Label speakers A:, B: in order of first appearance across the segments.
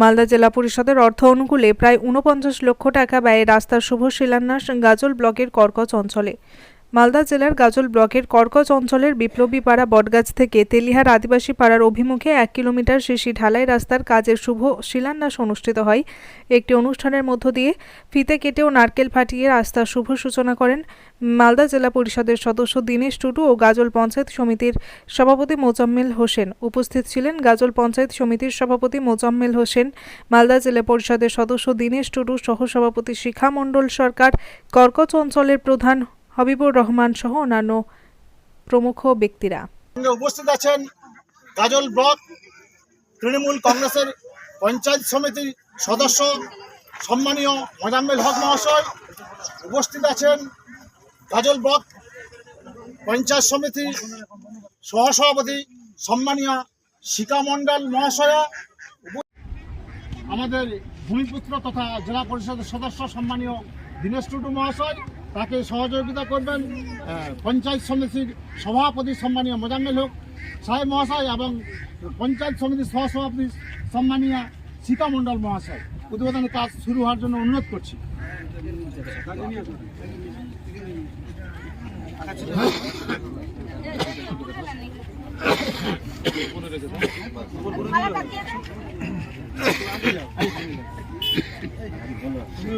A: মালদা জেলা পরিষদের অর্থ অনুকূলে প্রায় ঊনপঞ্চাশ লক্ষ টাকা ব্যয়ে রাস্তার শুভ শিলান্যাস গাজল ব্লকের কর্কচ অঞ্চলে। মালদা জেলার গাজল ব্লকের কর্কচ অঞ্চলের বিপ্লবী পাড়া বটগাছ থেকে তেলিহার আদিবাসী পাড়ার অভিমুখে এক কিলোমিটার শিশি ঢালাই রাস্তার কাজের শুভ শিলান্যাস অনুষ্ঠিত হয়। একটি অনুষ্ঠানের মধ্য দিয়ে ফিতে কেটে ও নারকেল ফাটিয়ে রাস্তার শুভ সূচনা করেন মালদা জেলা পরিষদের সদস্য দীনেশ টুডু ও গাজল পঞ্চায়েত সমিতির সভাপতি মোজাম্মেল হোসেন। উপস্থিত ছিলেন গাজল পঞ্চায়েত সমিতির সভাপতি মোজাম্মেল হোসেন, মালদা জেলা পরিষদের সদস্য দীনেশ টুডু সহসভাপতি শিখা মণ্ডল সরকার কর্কচ অঞ্চলের প্রধান হবিবুর রহমান সহ অন্যান্য প্রমুখ ব্যক্তিরা।
B: উপস্থিত আছেন গাজল ব্লক, তৃণমূল কংগ্রেসের পঞ্চায়েত সমিতির সদস্য সম্মানীয় মোজাম্মেল হক মহাশয়, উপস্থিত আছেন গাজল ব্লক, পঞ্চায়েত সমিতির সহসভাপতি সম্মানীয় শিকা মণ্ডল মহাশয়া, আমাদের ভূমিপুত্র তথা জেলা পরিষদের সদস্য সম্মানীয় দীনেশ টুডু মহাশয় তাকে সহযোগিতা করবেন পঞ্চায়েত সমিতির সভাপতি সম্মানীয় মোজাম্মেল হোক সাহেব মহাশয় এবং পঞ্চায়েত সমিতির সহসভাপতি সম্মানীয় সীতা মণ্ডল মহাশয়। উদ্বোধনের কাজ শুরু হওয়ার জন্য অনুরোধ করছি আসেন, আপনারা আসেন। আহ, এক মিনিট, এক মিনিট, এক মিনিট, এখানে আসো, হ্যাঁ, হ্যাঁ, এক মিনিট, আসো, আসো।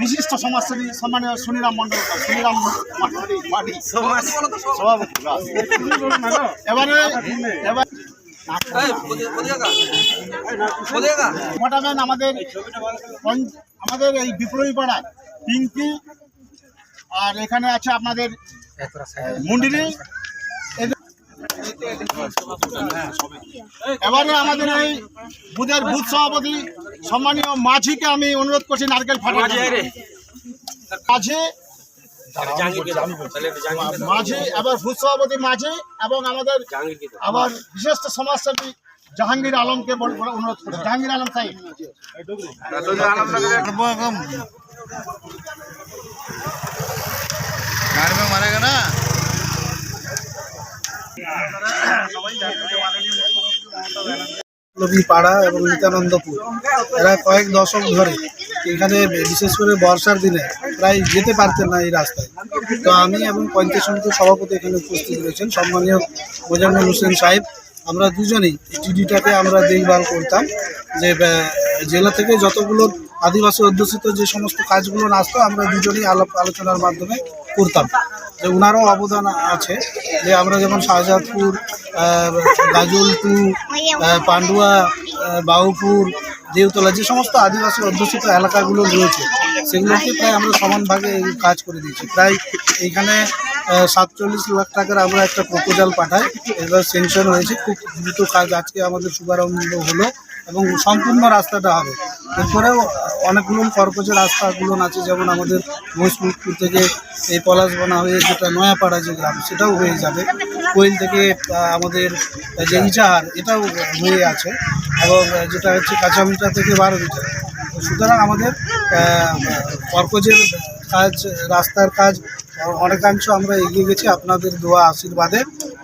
B: বিশিষ্ট সমাজসেবী সম্মানীয় সুনিরাম মন্ডল সুনিরাম সভাপতি। এবারে ফাটাবেন আমাদের আমাদের এই বিপ্লবী পাড়ায় পিঙ্কি, আর এখানে আছে আপনাদের মুন্ডিরি এবারে আমাদের এই বুধের বুথ সভাপতি সম্মানীয় মাঝিকে আমি অনুরোধ করছি নারকেল ফাটা মাঝে মাঝি আবার ভূত সভাপতি মাঝি এবং আমাদের আবার বিশেষ সমাজসেবী জাহাঙ্গীর আলমকে অনুরোধ করছি। জাহাঙ্গীর আলম সাহেব।
C: মারা
D: বিপ্লবী পাড়া এবং নিত্যানন্দপুর এরা কয়েক দশক ধরে এখানে বিশেষ করে বর্ষার দিনে প্রায় যেতে পারতেন না এই রাস্তায়। তো আমি এবং পঞ্চায়েত সমিতির সভাপতি এখানে উপস্থিত রয়েছেন। সম্মানীয় মোজাম্মেল হোসেন সাহেব, আমরা দুজনেই টিডিটাকে আমরা দেখভাল করতাম যে জেলা থেকে যতগুলো আদিবাসী অধ্যুষিত যে সমস্ত কাজগুলো আসতো আমরা দুজনেই আলাপ আলোচনার মাধ্যমে করতাম। যে ওনারও অবদান আছে যে, আমরা যেমন শাহজাদপুর গাজলটু পান্ডুয়া বাউপুর দেওতলা যে সমস্ত আদিবাসী অধ্যুষিত এলাকাগুলো রয়েছে, সেগুলোকে প্রায় আমরা সমান ভাগে কাজ করে দিয়েছি। প্রায় এইখানে সাতচল্লিশ লাখ টাকার আমরা একটা প্রপোজাল পাঠাই, এবার সেংশন হয়েছে, খুব দ্রুত কাজ আজকে আমাদের শুভারম্ভ হলো এবং সম্পূর্ণ রাস্তাটা হবে। এরপরেও অনেকগুলো কর্কচের রাস্তাগুলো আছে, যেমন আমাদের মহিষমুখপুর থেকে এই পলাশবনা হয়ে যেটা নয়াপাড়া যে গ্রাম, সেটাও হয়ে যাবে। কোয়েল থেকে আমাদের যে ইটাহার, এটাও হয়ে আছে। এবং যেটা হচ্ছে কাঁচামিটা থেকে বারো মিটার। সুতরাং আমাদের কর্কজের কাজ, রাস্তার কাজ, অনেকাংশ আমরা এগিয়ে গেছি আপনাদের দোয়া আশীর্বাদে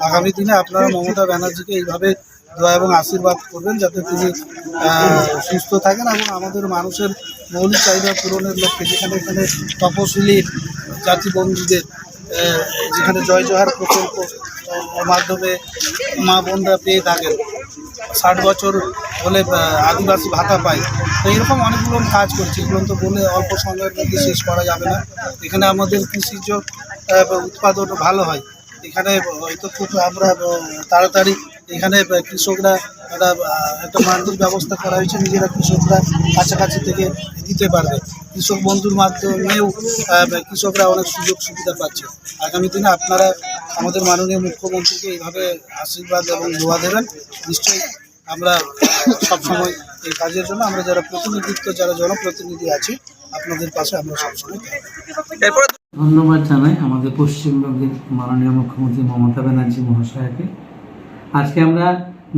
D: আগামী দিনে আপনারা মমতা ব্যানার্জিকে এইভাবে দোয়া এবং আশীর্বাদ করবেন যাতে তিনি সুস্থ থাকেন এবং আমাদের মানুষের মৌলিক চাহিদা পূরণের লক্ষ্যে যেখানে এখানে তপশিলি জাতিবন্ধুদের যেখানে জয় জহার প্রকল্প মাধ্যমে মা বোনরা পেয়ে থাকেন। ষাট বছর হলে আদিবাসী ভাতা পায়। তো এরকম অনেকগুলো কাজ করছি। এগুলো তো বলে অল্প সময়ের মধ্যে শেষ করা যাবে না। এখানে আমাদের কৃষিজ উৎপাদন ভালো হয়। এখানে হয়তো খুব আমরা তাড়াতাড়ি এখানে কৃষকরা একটা একটা মান্ডির ব্যবস্থা করা হয়েছে। নিজেরা কৃষকরা কাছাকাছি থেকে দিতে পারবে। কৃষক বন্ধুর মাধ্যমেও কৃষকরা অনেক সুযোগ সুবিধা পাচ্ছে। আগামী দিনে আপনারা আমাদের মাননীয় মুখ্যমন্ত্রীকে এইভাবে আশীর্বাদ এবং দোয়া দেবেন নিশ্চয়ই আমরা সবসময় এই কাজের জন্য আমরা যারা প্রতিনিধিত্ব যারা জনপ্রতিনিধি আছি আপনাদের পাশে আমরা সবসময়।
E: ধন্যবাদ জানাই আমাদের পশ্চিমবঙ্গের মাননীয় মুখ্যমন্ত্রী মমতা ব্যানার্জি মহাশয়কে আজকে আমরা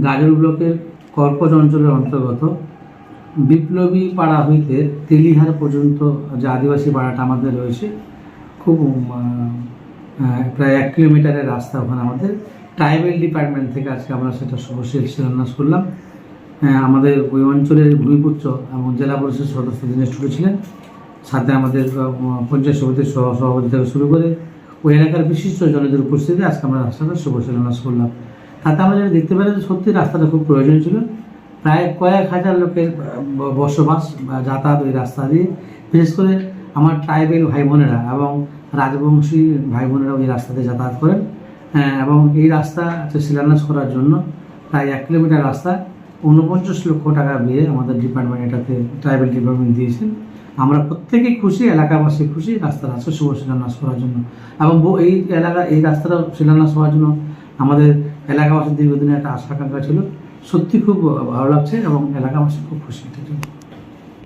E: গাজল ব্লকের কর্কট অঞ্চলের অন্তর্গত বিপ্লবী পাড়া হইতে তেলিহার পর্যন্ত যে আদিবাসী পাড়াটা আমাদের রয়েছে খুব প্রায় এক কিলোমিটারের রাস্তা ওখানে আমাদের। ট্রাইবেল ডিপার্টমেন্ট থেকে আজকে আমরা সেটা শুভশীল শিলান্যাস করলাম। আমাদের ওই অঞ্চলের ভূমিপুত্র এবং জেলা পরিষদ সদস্য টুডু ছিলেন, সাথে আমাদের পঞ্চায়েত সমিতির সহ, সভাপতি থেকে শুরু করে ওই এলাকার বিশিষ্ট জনদের উপস্থিতিতে আজকে আমরা রাস্তাটা শুভ শিলান্যাস করলাম। তাতে আমরা যেটা দেখতে পেলাম যে সত্যি রাস্তাটা খুব প্রয়োজন ছিল। প্রায় কয়েক হাজার লোকের বসবাস বা যাতায়াত ওই রাস্তা দিয়ে। বিশেষ করে আমার ট্রাইবেল ভাই বোনেরা এবং রাজবংশী ভাই বোনেরা ওই রাস্তাতে যাতায়াত করেন। হ্যাঁ, এবং এই রাস্তা শিলান্যাস করার জন্য প্রায় এক কিলোমিটার রাস্তা। ঊনপঞ্চাশ লক্ষ টাকা দিয়ে আমাদের ডিপার্টমেন্ট এটাতে ট্রাইবেল ডিপার্টমেন্ট দিয়েছেন। আমরা প্রত্যেকেই খুশি এলাকাবাসী খুশি রাস্তার আছে শুভ শিলান্যাস করার জন্য। এবং এই এলাকা এই রাস্তাটা শিলান্যাস হওয়ার জন্য আমাদের এলাকাবাসীর দীর্ঘদিনের একটা আশা আকাঙ্ক্ষা ছিল। সত্যি খুব ভালো লাগছে এবং এলাকাবাসী খুব খুশি। এটার জন্য